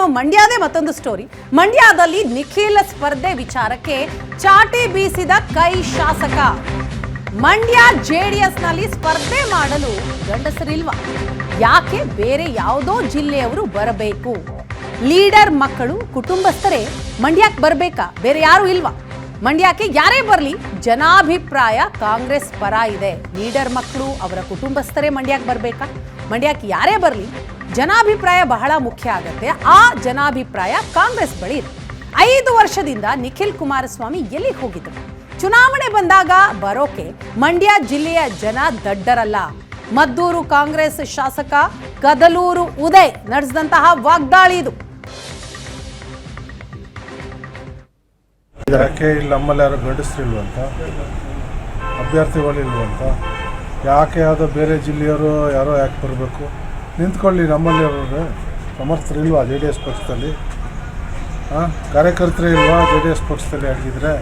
ಇನ್ನು ಮಂಡ್ಯದೇ ಮತ್ತೊಂದು ಸ್ಟೋರಿ ಮಂಡ್ಯದಲ್ಲಿ ನಿಖಿಲ ಸ್ಪರ್ಧೆ ವಿಚಾರಕ್ಕೆ ಚಾಟಿ ಬೀಸಿದ ಕೈ ಶಾಸಕ. ಮಂಡ್ಯ ಜೆಡಿಎಸ್ನಲ್ಲಿ ಸ್ಪರ್ಧೆ ಮಾಡಲು ಗಂಡಸರಿಲ್ವಾ? ಯಾಕೆ ಬೇರೆ ಯಾವುದೋ ಜಿಲ್ಲೆಯವರು ಬರಬೇಕು? ಲೀಡರ್ ಮಕ್ಕಳು, ಕುಟುಂಬಸ್ಥರೇ, ಮಂಡ್ಯಕ್ಕೆ ಬರಬೇಕಾ? ಬೇರೆ ಯಾರು ಇಲ್ವಾ? ಮಂಡ್ಯಕ್ಕೆ ಯಾರೇ ಬರಲಿ, ಜನಾಭಿಪ್ರಾಯ ಕಾಂಗ್ರೆಸ್ ಪರ ಇದೆ. ಲೀಡರ್ ಮಕ್ಕಳು, ಅವರ ಕುಟುಂಬಸ್ಥರೇ ಮಂಡ್ಯಕ್ಕೆ ಬರಬೇಕಾ? ಮಂಡ್ಯಕ್ಕೆ ಯಾರೇ ಬರಲಿ ಜನಾಭಿಪ್ರಾಯ ಬಹಳ ಮುಖ್ಯ ಆಗತ್ತೆ. ಆ ಜನಾಭಿಪ್ರಾಯ ಕಾಂಗ್ರೆಸ್ ಬಳಿ ಇದೆ. ಐದು ವರ್ಷದಿಂದ ನಿಖಿಲ್ ಕುಮಾರಸ್ವಾಮಿ ಎಲ್ಲಿ ಹೋಗಿದ್ರು? ಚುನಾವಣೆ ಬಂದಾಗ ಬರೋಕೆ ಮಂಡ್ಯ ಜಿಲ್ಲೆಯ ಜನ ದಡ್ಡರಲ್ಲ. ಮದ್ದೂರು ಕಾಂಗ್ರೆಸ್ ಶಾಸಕ ಕದಲೂರು ಉದಯ್ ನಡೆಸಿದಂತಹ ವಾಗ್ದಾಳಿ ಇದು. ಯಾಕೆ ಇಲ್ಲಿ ನಮ್ಮಲ್ಲಿ ಯಾರು ಅಭ್ಯರ್ಥಿಗಳಿಲ್ವಂತ ಯಾಕೆ ಯಾವುದೋ ಬೇರೆ ಜಿಲ್ಲೆಯವರು ಯಾರೋ ಯಾಕೆ ಬರಬೇಕು? ನಿಂತ್ಕೊಳ್ಳಿ ನಮ್ಮಲ್ಲಿ ಅವ್ರೆ ಸಮರ್ಥರಿಲ್ವಾ ಜೆ ಡಿ ಎಸ್ ಪಕ್ಷದಲ್ಲಿ? ಹಾಂ ಕಾರ್ಯಕರ್ತರೇ ಇಲ್ವಾ ಜೆ ಡಿ ಎಸ್ ಪಕ್ಷದಲ್ಲಿ ಆಗಿದ್ರೆ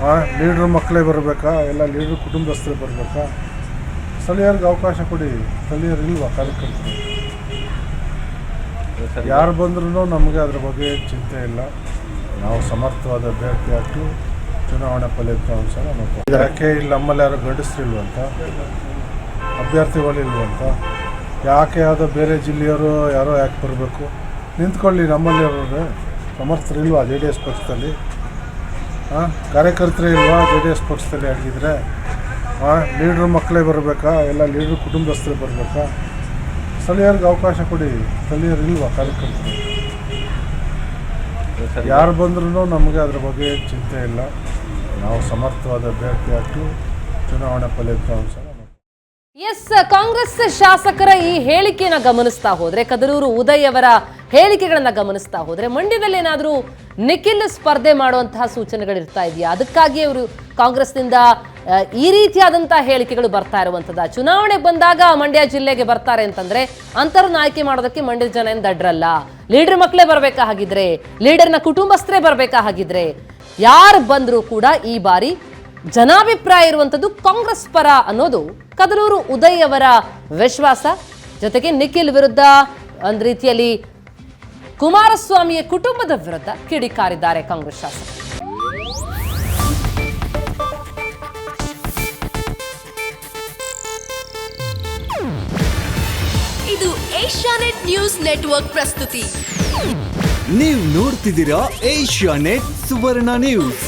ಹಾಂ ಲೀಡ್ರ್ ಮಕ್ಕಳೇ ಬರಬೇಕಾ? ಎಲ್ಲ ಲೀಡ್ರ್ ಕುಟುಂಬಸ್ಥರೇ ಬರಬೇಕಾ? ಸ್ಥಳೀಯರಿಗೆ ಅವಕಾಶ ಕೊಡಿ. ಸ್ಥಳೀಯರು ಇಲ್ವಾ ಕಾರ್ಯಕರ್ತರು? ಯಾರು ಬಂದ್ರೂ ನಮಗೆ ಅದ್ರ ಬಗ್ಗೆ ಚಿಂತೆ ಇಲ್ಲ. ನಾವು ಸಮರ್ಥವಾದ ಅಭ್ಯರ್ಥಿ ಹಾಕಿ ಚುನಾವಣಾ ಫಲಿತಾಂಶನ ನೋಡ್ತೀವಿ ಯಾಕೆ ಇಲ್ಲಿ ನಮ್ಮಲ್ಲಿ ಯಾರು ಗಂಡಸ್ರಿಲ್ವಂತ ಅಭ್ಯರ್ಥಿಗಳಿಲ್ವಂತ ಯಾಕೆ ಯಾವುದೋ ಬೇರೆ ಜಿಲ್ಲೆಯವರು ಯಾರೋ ಯಾಕೆ ಬರಬೇಕು? ನಿಂತ್ಕೊಳ್ಳಿ ನಮ್ಮಲ್ಲಿ ಅವ್ರೆ ಸಮರ್ಥರಿಲ್ವಾ ಜೆ ಡಿ ಎಸ್ ಪಕ್ಷದಲ್ಲಿ? ಹಾಂ ಕಾರ್ಯಕರ್ತರೇ ಇಲ್ವಾ ಜೆ ಡಿ ಎಸ್ ಪಕ್ಷದಲ್ಲಿ ಆಗಿದ್ರೆ ಹಾಂ ಲೀಡ್ರ್ ಮಕ್ಕಳೇ ಬರಬೇಕಾ? ಎಲ್ಲ ಲೀಡ್ರ್ ಕುಟುಂಬಸ್ಥರೇ ಬರಬೇಕಾ? ಸ್ಥಳೀಯರಿಗೆ ಅವಕಾಶ ಕೊಡಿ. ಸ್ಥಳೀಯರು ಇಲ್ವಾ ಕಾರ್ಯಕರ್ತರು? ಯಾರು ಬಂದ್ರೂ ನಮಗೆ ಅದ್ರ ಬಗ್ಗೆ ಚಿಂತೆ ಇಲ್ಲ. ನಾವು ಸಮರ್ಥವಾದ ಅಭ್ಯರ್ಥಿ ಹಾಕಿ ಚುನಾವಣಾ ಫಲಿತಾಂಶ. ಎಸ್, ಕಾಂಗ್ರೆಸ್ ಶಾಸಕರ ಈ ಹೇಳಿಕೆಯನ್ನ ಗಮನಿಸ್ತಾ ಹೋದ್ರೆ, ಕದರೂರು ಉದಯ್ ಅವರ ಹೇಳಿಕೆಗಳನ್ನ ಗಮನಿಸ್ತಾ ಹೋದ್ರೆ, ಮಂಡ್ಯದಲ್ಲಿ ಏನಾದರೂ ನಿಖಿಲ್ ಸ್ಪರ್ಧೆ ಮಾಡುವಂತಹ ಸೂಚನೆಗಳು ಇರ್ತಾ ಇದೆಯಾ? ಅದಕ್ಕಾಗಿ ಅವರು ಕಾಂಗ್ರೆಸ್ನಿಂದ ಈ ರೀತಿಯಾದಂತಹ ಹೇಳಿಕೆಗಳು ಬರ್ತಾ ಇರುವಂತದ ಚುನಾವಣೆ ಬಂದಾಗ ಮಂಡ್ಯ ಜಿಲ್ಲೆಗೆ ಬರ್ತಾರೆ ಅಂತಂದ್ರೆ, ಅಂತರನ್ನ ಆಯ್ಕೆ ಮಾಡೋದಕ್ಕೆ ಮಂಡ್ಯದ ಜನ ಏನು ದಡ್ರಲ್ಲ? ಲೀಡರ್ ಮಕ್ಕಳೇ ಬರಬೇಕಾ ಹಾಗಿದ್ರೆ? ಲೀಡರ್ನ ಕುಟುಂಬಸ್ಥರೇ ಬರ್ಬೇಕಾ ಹಾಗಿದ್ರೆ? ಯಾರು ಬಂದರೂ ಕೂಡ ಈ ಬಾರಿ ಜನಾಭಿಪ್ರಾಯ ಇರುವಂಥದ್ದು ಕಾಂಗ್ರೆಸ್ ಪರ ಅನ್ನೋದು ಕದಲೂರು ಉದಯ್ ಅವರ ವಿಶ್ವಾಸ. ಜೊತೆಗೆ ನಿಖಿಲ್ ವಿರುದ್ಧ ಒಂದು ರೀತಿಯಲ್ಲಿ ಕುಮಾರಸ್ವಾಮಿಯ ಕುಟುಂಬದ ವಿರುದ್ಧ ಕಿಡಿಕಾರಿದ್ದಾರೆ ಕಾಂಗ್ರೆಸ್ ಶಾಸಕರು. ಇದು ಏಷ್ಯಾನೆಟ್ ನ್ಯೂಸ್ ನೆಟ್ವರ್ಕ್ ಪ್ರಸ್ತುತಿ. ನೀವು ನೋಡ್ತಿದ್ದೀರಾ ಏಷ್ಯಾ ನೆಟ್ ಸುವರ್ಣ ನ್ಯೂಸ್.